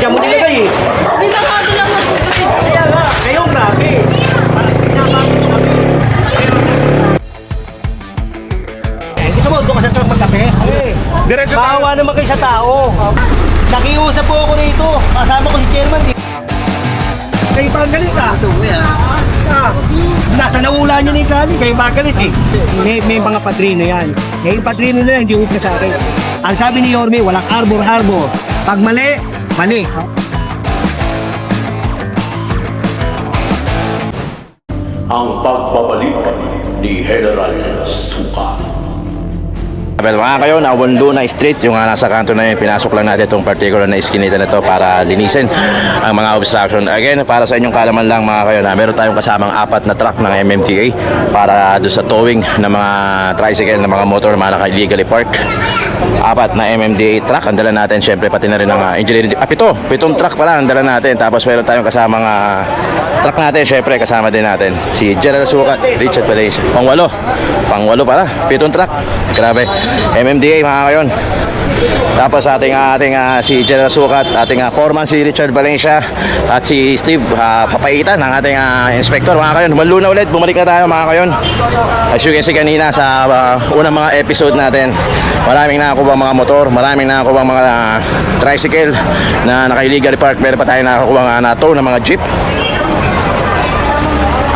Diyan mo nilagay eh. Dinakado lang ako. Kaya nga, kayo grabe. Parang pinapakot mo kami. Eh, gusto mo, doon ka sa truck magkape? Eh, Diretso tayo. Maawa naman kayo sa tao. Nakiusap po ako rito. Kasama ko si chairman. Di. Kayo pa ang galit ah. Ah, nasa naula niyo ni Kali, kayo magalit eh. May, may mga padrino yan. Ngayon yung padrino na yan, hindi huwag na sa akin. Ang sabi ni Yorme, walang arbor-arbor. Pag mali, mali. ang pagbabalik ni General Suka. Well, mga kayo, na Wanduna Street, yung uh, nasa kanto na yun, pinasok lang natin itong particular na iskinita na to para linisin ang mga obstruction. Again, para sa inyong kalaman lang mga kayo, na meron tayong kasamang apat na truck ng MMTA para doon sa towing ng mga tricycle, ng mga motor, mga naka-illegally park. Apat na MMDA truck, ang dala natin, syempre pati na rin ang uh, engineering. Ah, pito, pitong truck pala ang dala natin. Tapos meron tayong kasamang uh, truck natin, syempre kasama din natin si General Sukat, Richard Valencia. Pangwalo, pangwalo pala, pitong truck. Grabe. MMDA mga kayon. Tapos ating ating ah, si General Sukat, ating uh, foreman si Richard Valencia at si Steve uh, papaitan ng ating ah, inspector mga kayon. Maluna ulit, bumalik na tayo mga kayon. As you can see kanina sa ah, unang mga episode natin, maraming nakakuha mga motor, maraming nakakuha mga ah, tricycle na naka-illegal park. Meron pa tayo nakakuha nga na tow ng mga jeep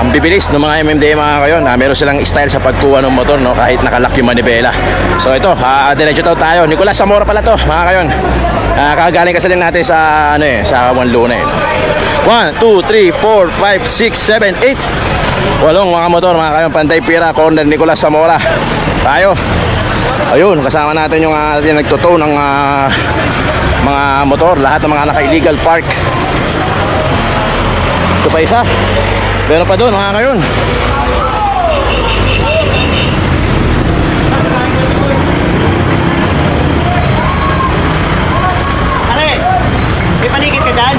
ang bibilis ng mga MMDA mga kayo na meron silang style sa pagkuha ng motor no? Kahit nakalak yung manibela. So ito uh, diretso daw tayo. Nicolas Zamora pala to mga kayon. Uh, kagaling kasi natin sa ano eh sa Juan Luna eh. 1, 2, 3, 4, 5, 6, 7, 8 walong mga motor mga kayon. Pantay Pira corner Nicolas Zamora. Tayo. Ayun kasama natin yung uh, yung nagtotow ng ah, mga motor. Lahat ng mga naka-illegal park. Ito pa isa Meron pa doon mga kayon. Ale, may paligid ka dyan?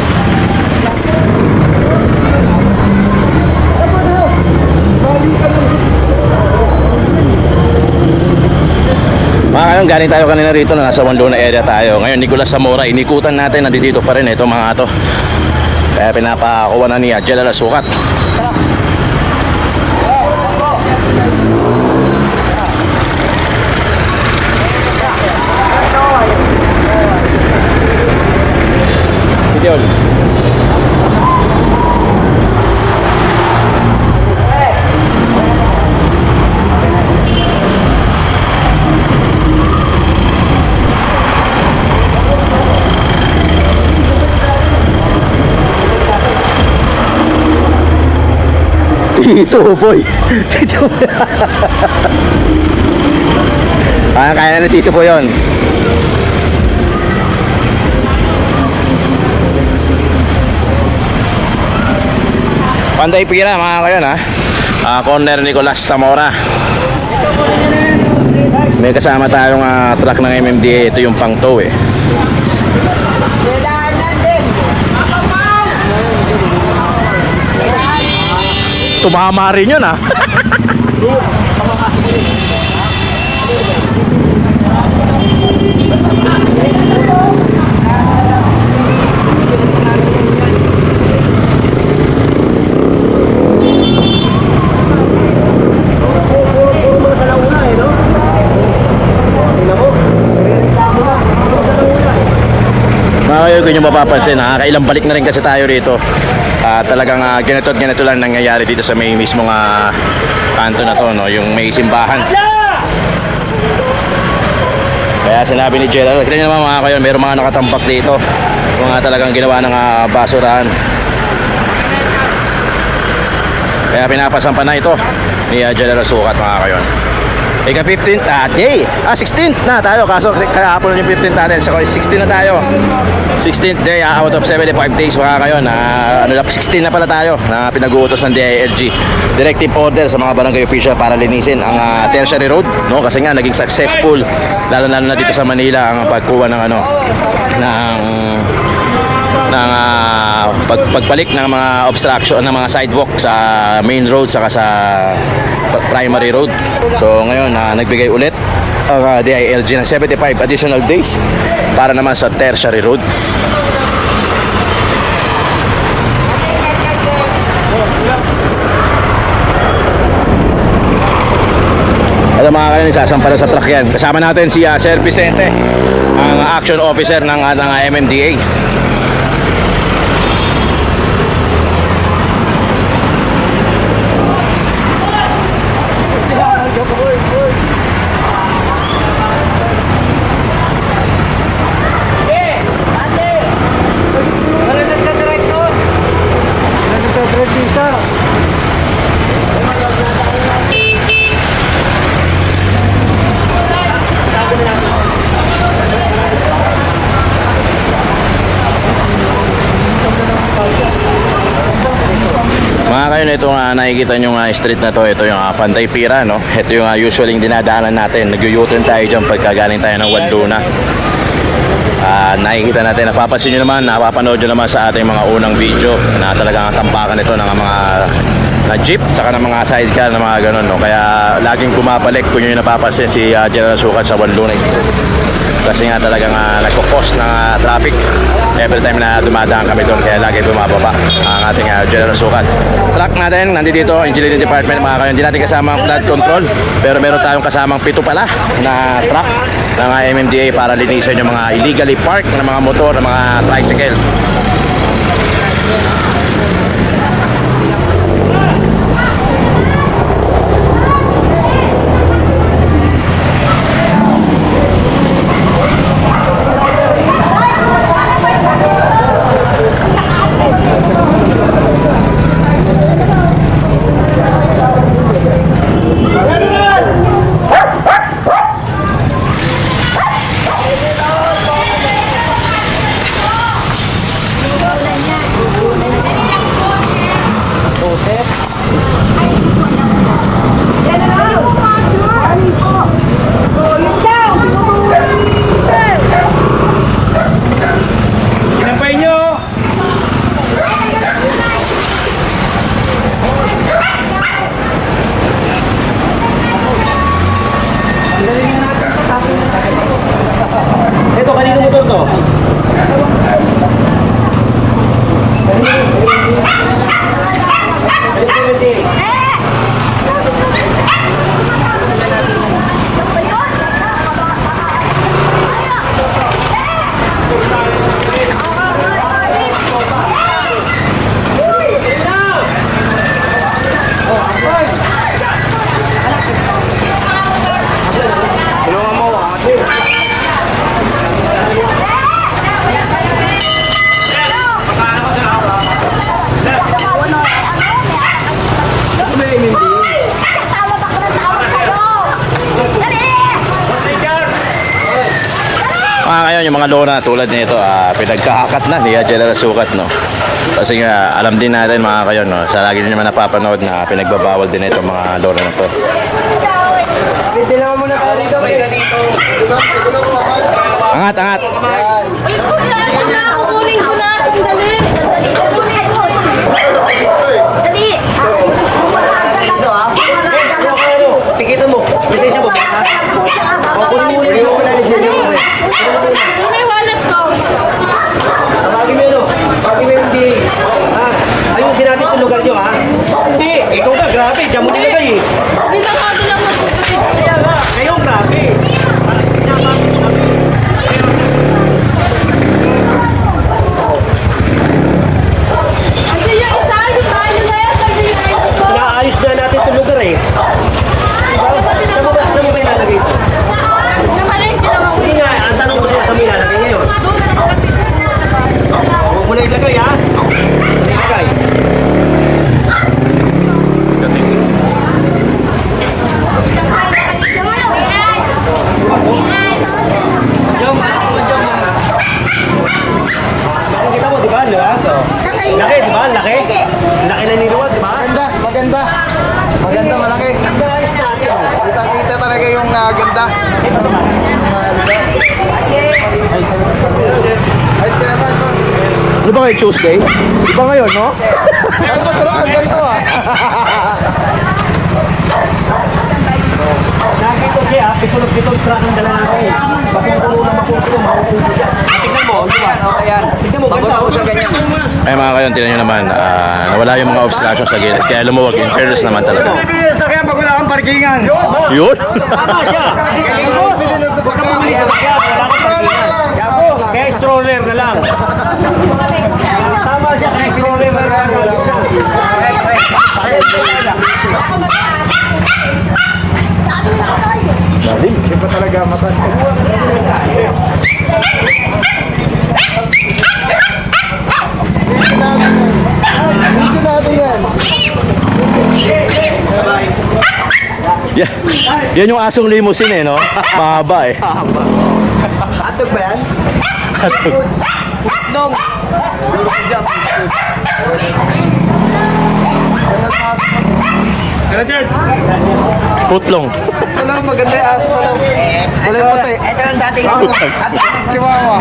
Mga kayon, galing tayo kanina rito na nasa Wandona area tayo. Ngayon, Nicolas Zamora, inikutan natin, nandito pa rin ito mga to. Kaya pinapakuha na niya, General Sukat. Ito Tito boy. Tito. ah, kaya na Tito po 'yon. Panday pira mga kayo na. Ah, corner Nicolas Zamora. May kasama tayong ah, truck ng MMDA. Ito yung pang tow eh. Tumama rin yun ah. Mga kayo, nyo mapapansin, nakakailang balik na rin kasi tayo rito. Ah, talagang uh, ganito at ganito lang nangyayari dito sa may mismong ah, kanto na to, no? yung may simbahan. Kaya sinabi ni Gerald, kita nyo naman mga kayo, mayroong mga nakatambak dito. Mga talagang ginawa ng ah, basurahan. Kaya pinapasampa na ito ni uh, General Sukat mga kayon. Ika 15th, ah, day. Ah, 16th na tayo. Kaso kahapon yung 15th natin. So, 16 na tayo. 16th day ah, out of 75 days mga kayo. Na, ano, na, 16 na pala tayo na pinag-uutos ng DILG. Directive order sa mga barangay official para linisin ang ah, tertiary road. No? Kasi nga, naging successful. Lalo-lalo na dito sa Manila ang pagkuha ng ano, ng ng uh, pag pagpalik ng mga obstruction ng mga sidewalk sa main road saka sa primary road. So ngayon uh, nagbigay ulit ang ah, uh, DILG ng 75 additional days para naman sa tertiary road. Ito mga kanin, sasampa na sa truck yan. Kasama natin si uh, Sir Vicente, ang action officer ng, uh, ng MMDA. Ito nga nakikita nyo nga street na to, ito yung ah, Pantay Pira, no? Ito yung uh, usually yung dinadaanan natin. Nag-u-turn tayo dyan pagka galing tayo ng Wanduna. Ah, nakikita natin, napapansin nyo naman, napapanood nyo naman sa ating mga unang video na talagang tampakan ito ng mga na jeep, tsaka ng mga sidecar na mga ganun, no? Kaya laging kumapalik kung yun yung napapansin si ah, General Sukat sa Wanduna. Kasi nga talagang uh, nagkukos ng ah, traffic every time na dumadaan kami doon kaya lagi bumababa ang ating uh, general sukat. Truck natin, nandito dito, engineering department mga kayo. Hindi natin kasama ang flood control pero meron tayong kasamang pito pala na truck ng uh, MMDA para linisin yung mga illegally parked na mga motor, na mga tricycle. Kayo, yung mga lona tulad nito, ah, pinagkahakat na ni General Sukat, no? Kasi nga, alam din natin mga kayo, no? Sa lagi din naman napapanood na pinagbabawal din ito mga lona na to. Angat, angat! Kunin ko na! Kunin ko na! Sandali! Kunin ko! Dali! Tikitan mo. Lisensya mo. ha? Kunin mo na lisensya mo. eh. May wallet ko! Tawagin mo yun. oh. Tawagin mo yung DA. Ha? Ayusin natin itong lugar nyo, ha? Hindi. Ikaw ka, grabe. Diyan mo nilagay, eh. Nilakado lang mo sa kapatid ko. Kaya nga, kayo grabe. Parang pinapagod mo kami. Hindi yung isa! Yung tayo na yan! Sabi yung ID ko! Inaayos na natin itong lugar, eh. Diba? Saan mo ba, saan mo ba ilalagay ito? Namalengke lang ako. Hindi nga, ang tanong ko sa'yo, saan mo ilalagay ngayon? Doon na kapatid ko. Huwag mo na ilagay, ha? Huwag mo na ilagay. Jom, jom. Nakikita mo, di ba? Di ba? Laki, di ba? Laki. Laki na niluwag, di ba? Maganda, maganda. Maganda, malaki. Kita-kita talaga yung ah, ganda. Ay, Stefan. Kayo Tuesday? Di ba ngayon, no? Ano ba sarap ang ganito ah? Nakikita ko siya, pitulog-pitulog truck ang dala natin. Yung kulo na mapuso, mapupuso siya. Ah, Tingnan mo, di ba? Tingnan mo, ganda. ako siya ganyan. Ay mga kayo, tinan nyo naman, ah, nawala yung mga obstructions sa gilid. Kaya lumuwag, in fairness naman talaga. Bibili sa kaya pag wala kang parkingan. Yun. Tama siya. Mo. Huwag ka sa sakyan. Wala kang parkingan. Yapo, kaya stroller na lang. Tama siya, kaya stroller na lang. Hindi pa talaga matan. Dito natin yan. Yeah. Yan yung asong limousine eh, no? Mahaba eh. Atog ba yan? Putlong. Sa loob, maganda yung aso sa loob. Wala yung puti. Ito yung dating Chihuahua.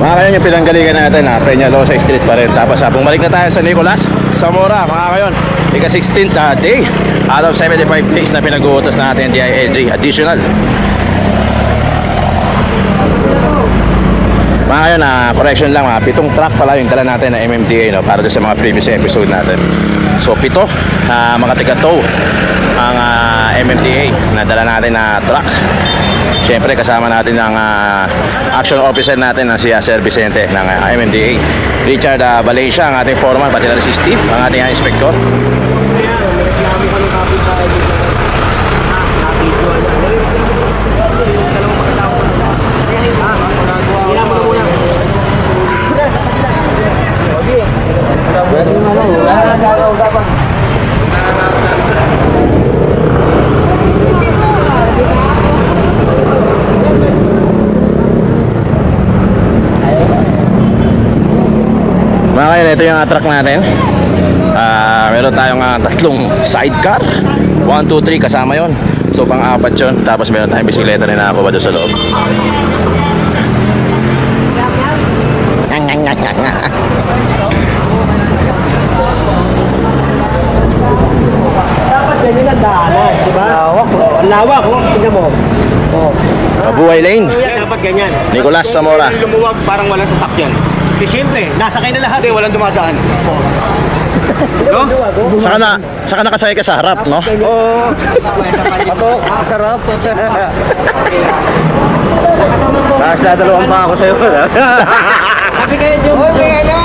Mga kayon yung pinanggalingan natin ha, Peñalosa Street pa rin. Tapos ha, bumalik na tayo sa Nicolas, Zamora, mga kayon. Ika-16th uh, day out of 75 days na pinag-uutos natin DILG additional. Mga kayon, na correction lang, ha, pitong truck pala yung dala natin na MMDA no, para sa mga previous episode natin. So pito, uh, mga tiga-tow ang ah, MMDA na dala natin na truck. Siyempre kasama natin ang ah, action officer natin na si ah, Sir Vicente ng ah, MMDA. Richard uh, Valencia ang ating foreman, pati na si Steve, ang ating ah, inspector. Mga kayo, ito yung truck natin. Ah, meron tayong ah, tatlong sidecar. 1, 2, 3 kasama yon. So pang-apat yun. Tapos meron tayong bisikleta rin na doon sa loob. Dapat ganyan ang daanan, di ba? Lawak. Ang lawak, oh. Tingnan mo. Oh. Mabuhay Lane. Dapat ganyan. Nicolas Zamora. Lumuwag, parang walang sasakyan. Eh, siyempre, nasakay na lahat. Eh, walang dumadaan. no? Saka na, saka nakasakay ka sa harap, no? Oo. Ako, sarap. Tapos dadalawang pa ako sa'yo. Okay, ano?